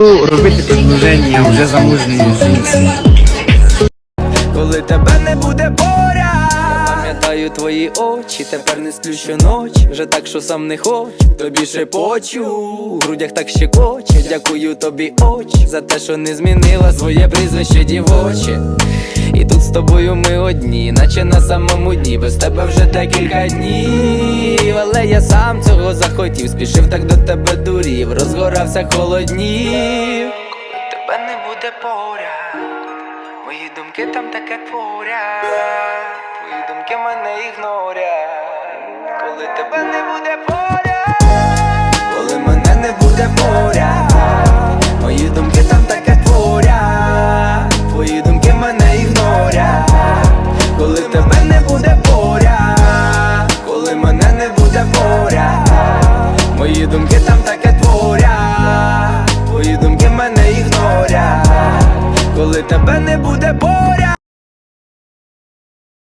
робити предложення вже замужній жінці. коли тебе не буде поряд. Я пам'ятаю твої очі, тепер не сплю щоночі. Вже так, що сам не хочу, тобі шепочу В грудях так щекоче, дякую тобі очі За те, що не змінила своє прізвище дівоче. І тут з тобою ми одні, наче на самому дні. Без тебе вже декілька днів. Але я захотів, спішив так до тебе дурів, розгорався холоднів. Тебе не буде поряд Мої думки там таке поряд, Твої думки мене ігнорять. Коли тебе не буде поряд Коли мене не буде поряд Тебе не буде поряд